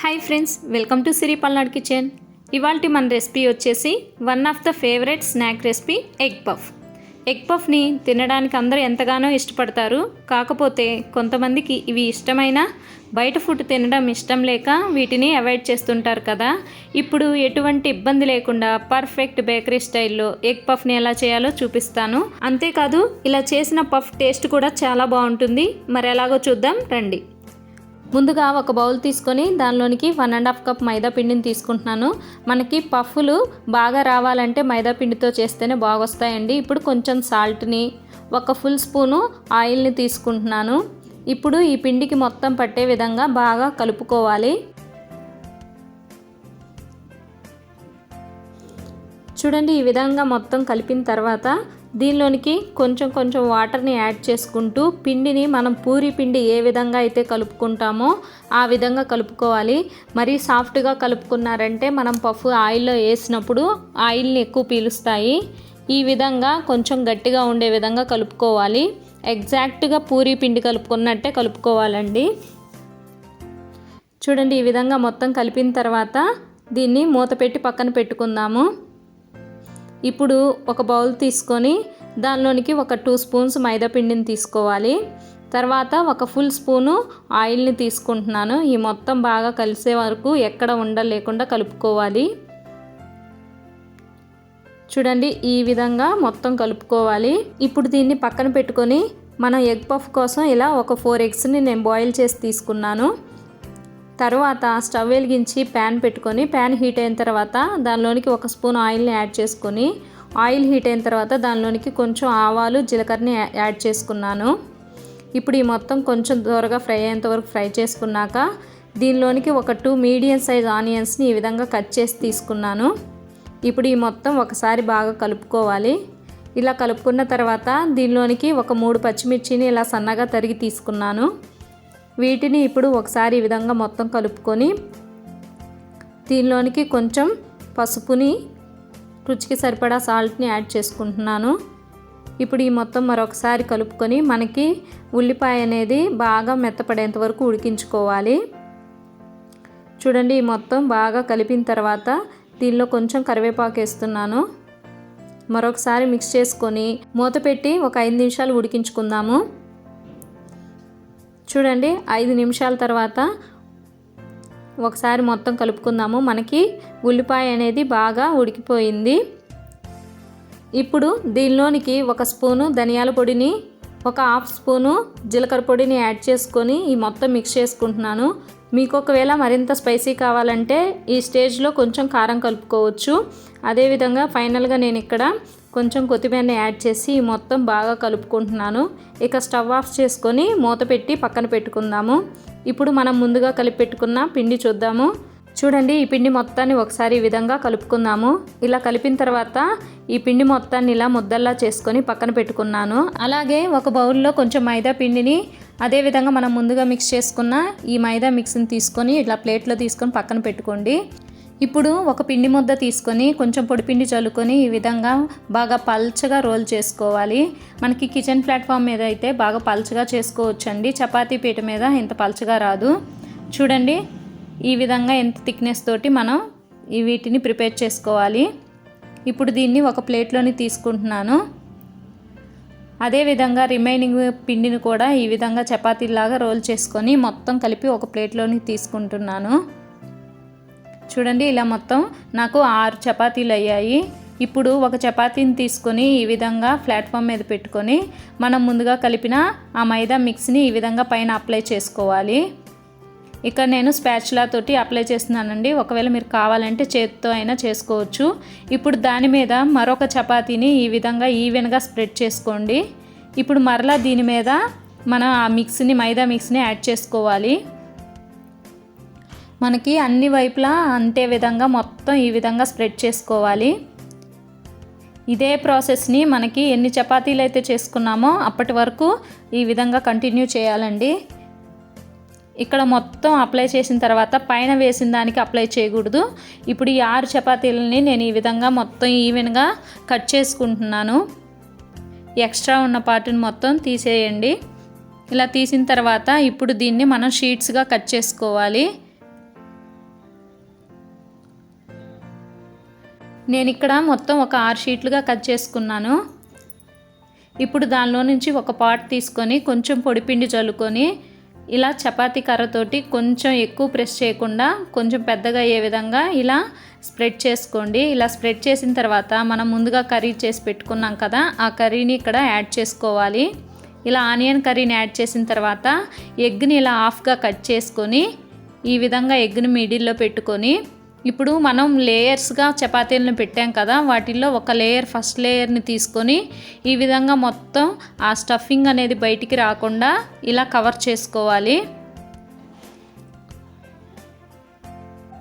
Hi friends welcome to Siri Palnadu kitchen ఇవాళ మన recipe వచ్చేసి one of the favourite snack recipe egg puff egg పఫ్ని తినడానికి అందరూ ఎంతగానో ఇష్టపడతారు. కాకపోతే కొంతమందికి ఇవి ఇష్టమైన బయట ఫుడ్ తినడం ఇష్టం లేక వీటిని అవాయిడ్ చేస్తుంటారు కదా. ఇప్పుడు ఎటువంటి ఇబ్బంది లేకుండా పర్ఫెక్ట్ బేకరీ స్టైల్లో ఎగ్ పఫ్ని ఎలా చేయాలో చూపిస్తాను. అంతేకాదు ఇలా చేసిన పఫ్ టేస్ట్ కూడా చాలా బాగుంటుంది. మరి ఎలాగో చూద్దాం రండి. ముందుగా ఒక బౌల్ తీసుకొని దానిలోనికి one and half cup maida పిండిని తీసుకుంటున్నాను. మనకి పఫ్ఫులు బాగా రావాలంటే మైదా పిండితో చేస్తేనే బాగొస్తాయండి. ఇప్పుడు కొంచెం సాల్ట్ని ఒక ఫుల్ స్పూను ఆయిల్ని తీసుకుంటున్నాను. ఇప్పుడు ఈ పిండికి మొత్తం పట్టే విధంగా బాగా కలుపుకోవాలి. చూడండి ఈ విధంగా మొత్తం కలిపిన తర్వాత దీనిలోనికి కొంచెం కొంచెం వాటర్ని యాడ్ చేసుకుంటూ పిండిని మనం పూరి పిండి ఏ విధంగా అయితే కలుపుకుంటామో ఆ విధంగా కలుపుకోవాలి. మరీ సాఫ్ట్గా కలుపుకున్నారంటే మనం పఫ్ ఆయిల్లో వేసినప్పుడు ఆయిల్ని ఎక్కువ పీలుస్తాయి. ఈ విధంగా కొంచెం గట్టిగా ఉండే విధంగా కలుపుకోవాలి. ఎగ్జాక్ట్గా పూరి పిండి కలుపుకున్నట్టే కలుపుకోవాలండి. చూడండి ఈ విధంగా మొత్తం కలిపిన తర్వాత దీన్ని మూత పెట్టి పక్కన పెట్టుకుందాము. ఇప్పుడు ఒక బౌల్ తీసుకొని దానిలోనికి ఒక టూ స్పూన్స్ మైదా పిండిని తీసుకోవాలి. తర్వాత ఒక ఫుల్ స్పూను ఆయిల్ని తీసుకుంటున్నాను. ఈ మొత్తం బాగా కలిసే వరకు ఎక్కడ ఉండ లేకుండా కలుపుకోవాలి. చూడండి ఈ విధంగా మొత్తం కలుపుకోవాలి. ఇప్పుడు దీన్ని పక్కన పెట్టుకొని మనం ఎగ్ పఫ్ కోసం ఇలా ఒక ఫోర్ ఎగ్స్ని నేను బాయిల్ చేసి తీసుకున్నాను. తర్వాత స్టవ్ వెలిగించి ప్యాన్ పెట్టుకొని ప్యాన్ హీట్ అయిన తర్వాత దానిలోనికి ఒక స్పూన్ ఆయిల్ని యాడ్ చేసుకొని ఆయిల్ హీట్ అయిన తర్వాత దానిలోనికి కొంచెం ఆవాలు జీలకర్రని యాడ్ చేసుకున్నాను. ఇప్పుడు ఈ మొత్తం కొంచెం దూరగా ఫ్రై అయ్యేంత వరకు ఫ్రై చేసుకున్నాక దీనిలోనికి ఒక టూ మీడియం సైజ్ ఆనియన్స్ని ఈ విధంగా కట్ చేసి తీసుకున్నాను. ఇప్పుడు ఈ మొత్తం ఒకసారి బాగా కలుపుకోవాలి. ఇలా కలుపుకున్న తర్వాత దీనిలోనికి ఒక మూడు పచ్చిమిర్చిని ఇలా సన్నగా తరిగి తీసుకున్నాను. వీటిని ఇప్పుడు ఒకసారి ఈ విధంగా మొత్తం కలుపుకొని దీనిలోనికి కొంచెం పసుపుని రుచికి సరిపడా సాల్ట్ని యాడ్ చేసుకుంటున్నాను. ఇప్పుడు ఈ మొత్తం మరొకసారి కలుపుకొని మనకి ఉల్లిపాయ అనేది బాగా మెత్తపడేంత వరకు ఉడికించుకోవాలి. చూడండి ఈ మొత్తం బాగా కలిపిన తర్వాత దీనిలో కొంచెం కరివేపాకు వేస్తున్నాను. మరొకసారి మిక్స్ చేసుకొని మూత పెట్టి ఒక ఐదు నిమిషాలు ఉడికించుకుందాము. చూడండి ఐదు నిమిషాల తర్వాత ఒకసారి మొత్తం కలుపుకుందాము. మనకి ఉల్లిపాయ అనేది బాగా ఉడికిపోయింది. ఇప్పుడు దీనిలోనికి ఒక స్పూను ధనియాల పొడిని ఒక హాఫ్ స్పూను జీలకర్ర పొడిని యాడ్ చేసుకొని ఈ మొత్తం మిక్స్ చేసుకుంటున్నాను. మీకు ఒకవేళ మరింత స్పైసీ కావాలంటే ఈ స్టేజ్లో కొంచెం కారం కలుపుకోవచ్చు. అదేవిధంగా ఫైనల్గా నేను ఇక్కడ కొంచెం కొత్తిమీరని యాడ్ చేసి మొత్తం బాగా కలుపుకుంటున్నాను. ఇక స్టవ్ ఆఫ్ చేసుకొని మూత పెట్టి పక్కన పెట్టుకుందాము. ఇప్పుడు మనం ముందుగా కలిపి పెట్టుకున్న పిండి చూద్దాము. చూడండి ఈ పిండి మొత్తాన్ని ఒకసారి ఈ విధంగా కలుపుకుందాము. ఇలా కలిపిన తర్వాత ఈ పిండి మొత్తాన్ని ఇలా ముద్దల్లా చేసుకొని పక్కన పెట్టుకున్నాను. అలాగే ఒక బౌల్లో కొంచెం మైదా పిండిని అదేవిధంగా మనం ముందుగా మిక్స్ చేసుకున్న ఈ మైదా మిక్స్ని తీసుకొని ఇట్లా ప్లేట్లో తీసుకొని పక్కన పెట్టుకోండి. ఇప్పుడు ఒక పిండి ముద్ద తీసుకొని కొంచెం పొడిపిండి చల్లుకొని ఈ విధంగా బాగా పల్చగా రోల్ చేసుకోవాలి. మనకి కిచెన్ ప్లాట్ఫామ్ మీద అయితే బాగా పల్చగా చేసుకోవచ్చండి. చపాతీ పీట మీద ఇంత పల్చగా రాదు. చూడండి ఈ విధంగా ఎంత థిక్నెస్ తోటి మనం ఈ వీటిని ప్రిపేర్ చేసుకోవాలి. ఇప్పుడు దీన్ని ఒక ప్లేట్లోని తీసుకుంటున్నాను. అదేవిధంగా రిమైనింగ్ పిండిని కూడా ఈ విధంగా చపాతీలాగా రోల్ చేసుకొని మొత్తం కలిపి ఒక ప్లేట్లోని తీసుకుంటున్నాను. చూడండి ఇలా మొత్తం నాకు ఆరు చపాతీలు అయ్యాయి ఇప్పుడు ఒక చపాతీని తీసుకొని ఈ విధంగా ప్లాట్ఫామ్ మీద పెట్టుకొని మనం ముందుగా కలిపిన ఆ మైదా మిక్స్ని ఈ విధంగా పైన అప్లై చేసుకోవాలి. ఇక్కడ నేను స్పాచులా తోటి అప్లై చేస్తున్నానండి. ఒకవేళ మీరు కావాలంటే చేతితో అయినా చేసుకోవచ్చు. ఇప్పుడు దాని మీద మరొక చపాతీని ఈ విధంగా ఈవెన్గా స్ప్రెడ్ చేసుకోండి. ఇప్పుడు మరలా దీని మీద మనం ఆ మిక్స్ని మైదా మిక్స్ని యాడ్ చేసుకోవాలి. మనకి అన్ని వైపులా అంతే విధంగా మొత్తం ఈ విధంగా స్ప్రెడ్ చేసుకోవాలి. ఇదే ప్రాసెస్ని మనకి ఎన్ని చపాతీలు అయితే చేసుకున్నామో అప్పటి వరకు ఈ విధంగా కంటిన్యూ చేయాలండి. ఇక్కడ మొత్తం అప్లై చేసిన తర్వాత పైన వేసిన దానికి అప్లై చేయకూడదు. ఇప్పుడు ఈ ఆరు చపాతీలని నేను ఈ విధంగా మొత్తం ఈవెన్గా కట్ చేసుకుంటున్నాను. ఎక్స్ట్రా ఉన్న పార్ట్ని మొత్తం తీసేయండి. ఇలా తీసిన తర్వాత ఇప్పుడు దీన్ని మనం షీట్స్గా కట్ చేసుకోవాలి. నేను ఇక్కడ మొత్తం ఒక ఆరు షీట్లుగా కట్ చేసుకున్నాను. ఇప్పుడు దానిలో నుంచి ఒక పాట్ తీసుకొని కొంచెం పొడిపిండి చల్లుకొని ఇలా చపాతీ కర్రతోటి కొంచెం ఎక్కువ ప్రెస్ చేయకుండా కొంచెం పెద్దగా అయ్యే విధంగా ఇలా స్ప్రెడ్ చేసుకోండి. ఇలా స్ప్రెడ్ చేసిన తర్వాత మనం ముందుగా కర్రీ చేసి పెట్టుకున్నాం కదా ఆ కర్రీని ఇక్కడ యాడ్ చేసుకోవాలి. ఇలా ఆనియన్ కర్రీని యాడ్ చేసిన తర్వాత ఎగ్ని ఇలా హాఫ్గా కట్ చేసుకొని ఈ విధంగా ఎగ్ని మిడిల్లో పెట్టుకొని ఇప్పుడు మనం లేయర్స్గా చపాతీలను పెట్టాం కదా వాటిల్లో ఒక లేయర్ ఫస్ట్ లేయర్ని తీసుకొని ఈ విధంగా మొత్తం ఆ స్టఫింగ్ అనేది బయటికి రాకుండా ఇలా కవర్ చేసుకోవాలి.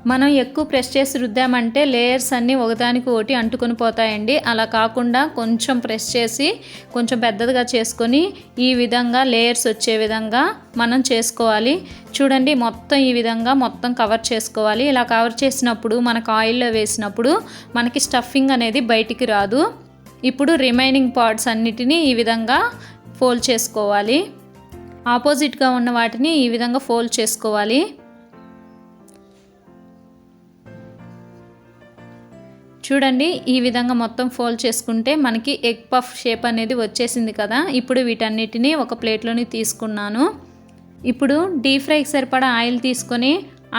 మనం ఎక్కువ ప్రెస్ చేసి రుద్దామంటే లేయర్స్ అన్నీ ఒకదానికి ఒకటి అంటుకొని పోతాయండి. అలా కాకుండా కొంచెం ప్రెస్ చేసి కొంచెం పెద్దదిగా చేసుకొని ఈ విధంగా లేయర్స్ వచ్చే విధంగా మనం చేసుకోవాలి. చూడండి మొత్తం ఈ విధంగా మొత్తం కవర్ చేసుకోవాలి. ఇలా కవర్ చేసినప్పుడు మనకు ఆయిల్లో వేసినప్పుడు మనకి స్టఫింగ్ అనేది బయటికి రాదు. ఇప్పుడు రిమైనింగ్ పార్ట్స్ అన్నిటినీ ఈ విధంగా ఫోల్డ్ చేసుకోవాలి. ఆపోజిట్గా ఉన్న వాటిని ఈ విధంగా ఫోల్డ్ చేసుకోవాలి. చూడండి ఈ విధంగా మొత్తం ఫోల్డ్ చేసుకుంటే మనకి ఎగ్ పఫ్ షేప్ అనేది వచ్చేసింది కదా. ఇప్పుడు వీటన్నిటిని ఒక ప్లేట్లోని తీసుకున్నాను. ఇప్పుడు డీప్ ఫ్రైకి సరిపడా ఆయిల్ తీసుకొని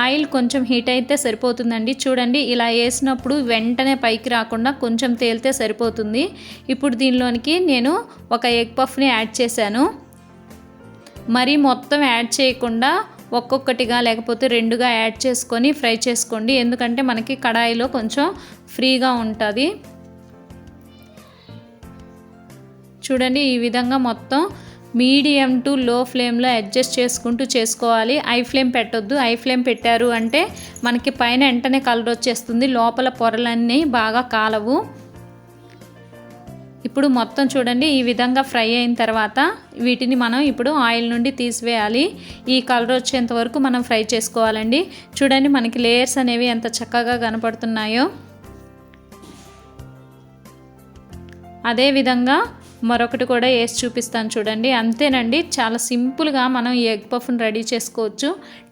ఆయిల్ కొంచెం హీట్ అయితే సరిపోతుందండి. చూడండి ఇలా వేసినప్పుడు వెంటనే పైకి రాకుండా కొంచెం తేలితే సరిపోతుంది. ఇప్పుడు దీనిలోనికి నేను ఒక ఎగ్ పఫ్ని యాడ్ చేశాను. మరి మొత్తం యాడ్ చేయకుండా ఒక్కొక్కటిగా లేకపోతే రెండుగా యాడ్ చేసుకొని ఫ్రై చేసుకోండి. ఎందుకంటే మనకి కడాయిలో కొంచెం ఫ్రీగా ఉంటుంది. చూడండి ఈ విధంగా మొత్తం మీడియం టు లో ఫ్లేమ్లో అడ్జస్ట్ చేసుకుంటూ చేసుకోవాలి. ఐ ఫ్లేమ్ పెట్టొద్దు. ఐ ఫ్లేమ్ పెట్టారు అంటే మనకి పైన వెంటనే కలర్ వచ్చేస్తుంది. లోపల పొరలన్నీ బాగా కాలవు. ఇప్పుడు మొత్తం చూడండి ఈ విధంగా ఫ్రై అయిన తర్వాత వీటిని మనం ఇప్పుడు ఆయిల్ నుండి తీసివేయాలి. ఈ కలర్ వచ్చేంత వరకు మనం ఫ్రై చేసుకోవాలండి. చూడండి మనకి లేయర్స్ అనేవి ఎంత చక్కగా కనపడుతున్నాయో. అదేవిధంగా మరొకటి కూడా వేసి చూపిస్తాను చూడండి. అంతేనండి చాలా సింపుల్గా మనం ఈ ఎగ్ పఫ్ని రెడీ చేసుకోవచ్చు.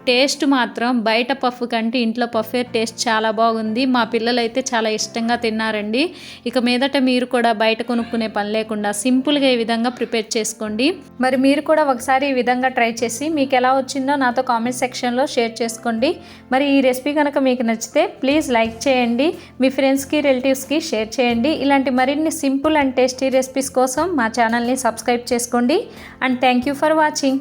టేస్ట్ మాత్రం బయట పఫ్ కంటే ఇంట్లో పఫే టేస్ట్ చాలా బాగుంది. మా పిల్లలు అయితే చాలా ఇష్టంగా తిన్నారండి. ఇక మీదట మీరు కూడా బయట కొనుక్కునే పని లేకుండా సింపుల్గా ఈ విధంగా ప్రిపేర్ చేసుకోండి. మరి మీరు కూడా ఒకసారి ఈ విధంగా ట్రై చేసి మీకు ఎలా వచ్చిందో నాతో కామెంట్ సెక్షన్లో షేర్ చేసుకోండి. మరి ఈ రెసిపీ కనుక మీకు నచ్చితే ప్లీజ్ లైక్ చేయండి. మీ ఫ్రెండ్స్కి రిలేటివ్స్కి షేర్ చేయండి. ఇలాంటి మరిన్ని సింపుల్ అండ్ టేస్టీ రెసిపీస్ కోసం కోసం మా ఛానల్ని సబ్స్క్రైబ్ చేసుకోండి and thank you for watching.